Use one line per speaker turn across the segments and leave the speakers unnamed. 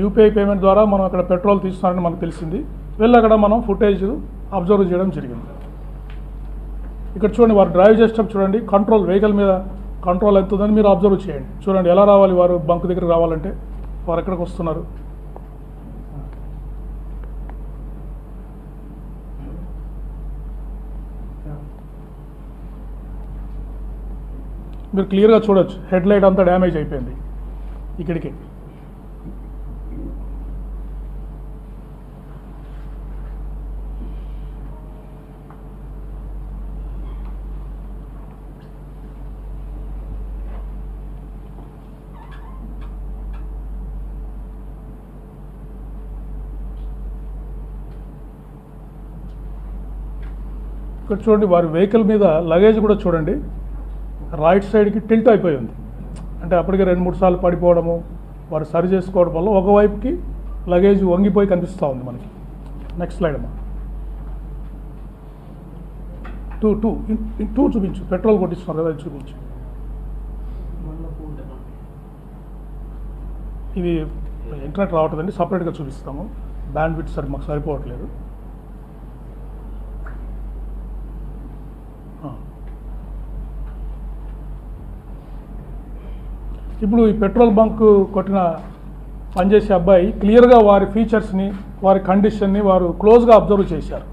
UPI payment ద్వారా మనం అక్కడ పెట్రోల్ తీస్తున్నారని మనకు తెలిసింది. వెళ్ళి అక్కడ మనం ఫుటేజ్ అబ్జర్వ్ చేయడం జరిగింది. ఇక్కడ చూడండి వారు డ్రైవ్ చేసేటప్పుడు చూడండి కంట్రోల్ వెహికల్ మీద కంట్రోల్ అవుతుందని మీరు అబ్జర్వ్ చేయండి. చూడండి ఎలా రావాలి వారు బంక్ దగ్గర రావాలంటే? వారు ఎక్కడికి వస్తున్నారు? మీరు క్లియర్గా చూడొచ్చు. హెడ్ లైట్ అంతా డ్యామేజ్ అయిపోయింది. ఇక్కడికి. ఇక్కడ చూడండి వారి వెహికల్ మీద లగేజ్ కూడా చూడండి. రైట్ సైడ్కి టిల్ట్ అయిపోయి ఉంది. అంటే అప్పటికే రెండు మూడు సార్లు పడిపోవడము వారు సరి చేసుకోవడం వల్ల ఒకవైపుకి లగేజ్ వంగిపోయి కనిపిస్తూ ఉంది మనకి. నెక్స్ట్ స్లైడ్ అమ్మా. టూ టూ టూ చూపించు. పెట్రోల్ కొట్టిస్తున్నారు కదా చూపించు. ఇది ఇంటర్నెట్ రావట్లేదండి సపరేట్గా చూపిస్తాము. బ్యాండ్ విత్ సరి మాకు సరిపోవట్లేదు. ఇప్పుడు ఈ పెట్రోల్ బంక్ కొట్టిన పనిచేసే అబ్బాయి క్లియర్గా వారి ఫీచర్స్ని వారి కండిషన్ని వారు క్లోజ్గా అబ్జర్వ్ చేశారు.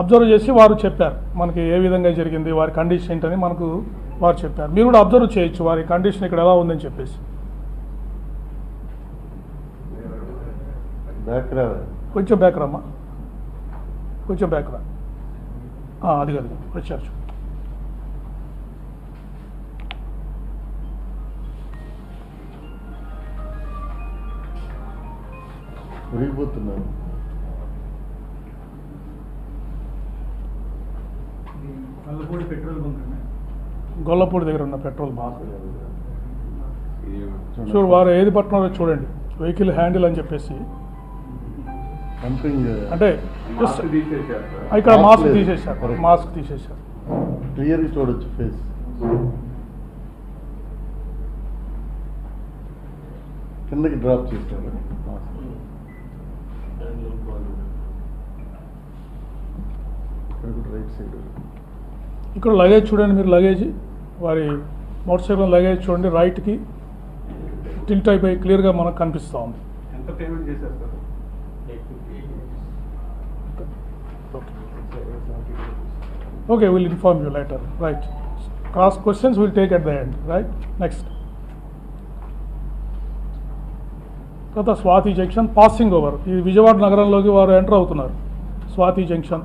అబ్జర్వ్ చేసి వారు చెప్పారు మనకి ఏ విధంగా జరిగింది వారి కండిషన్ ఏంటని మనకు వారు చెప్పారు. మీరు కూడా అబ్జర్వ్ చేయొచ్చు వారి కండిషన్ ఇక్కడ ఎలా ఉందని చెప్పేసి. కొంచెం బ్యాక్ రమ్మా కొంచెం బ్యాక్ రా అది కాదు వచ్చారు.
అన్న
గొల్లపూడి దగ్గర ఉన్న పెట్రోల్ బంక్. చూడు వారు ఏది పట్టున్నారో చూడండి. వెహికల్ హ్యాండిల్ అని చెప్పేసి. అంటే ఇక్కడ మాస్క్. తీసేశారు. మాస్క్ తీసేశారు.
క్లియర్గా చూడొచ్చు ఫేస్. కిందకి డ్రాప్ చేశారు.
ఇక్కడ లగేజ్ చూడండి మీరు లగేజ్ వారి మోటార్ సైకిల్ లగేజ్ చూడండి రైట్కి టిల్ట్ అయిపోయి క్లియర్గా మనకు కనిపిస్తూ ఉంది.
ఎంత పేమెంట్ చేశారు sir?
Okay will inform you letter right cross questions will take at the end right next తర్వాత స్వాతి జంక్షన్ పాసింగ్ ఓవర్ ఈ విజయవాడ నగరంలోకి వారు ఎంటర్ అవుతున్నారు. స్వాతి జంక్షన్.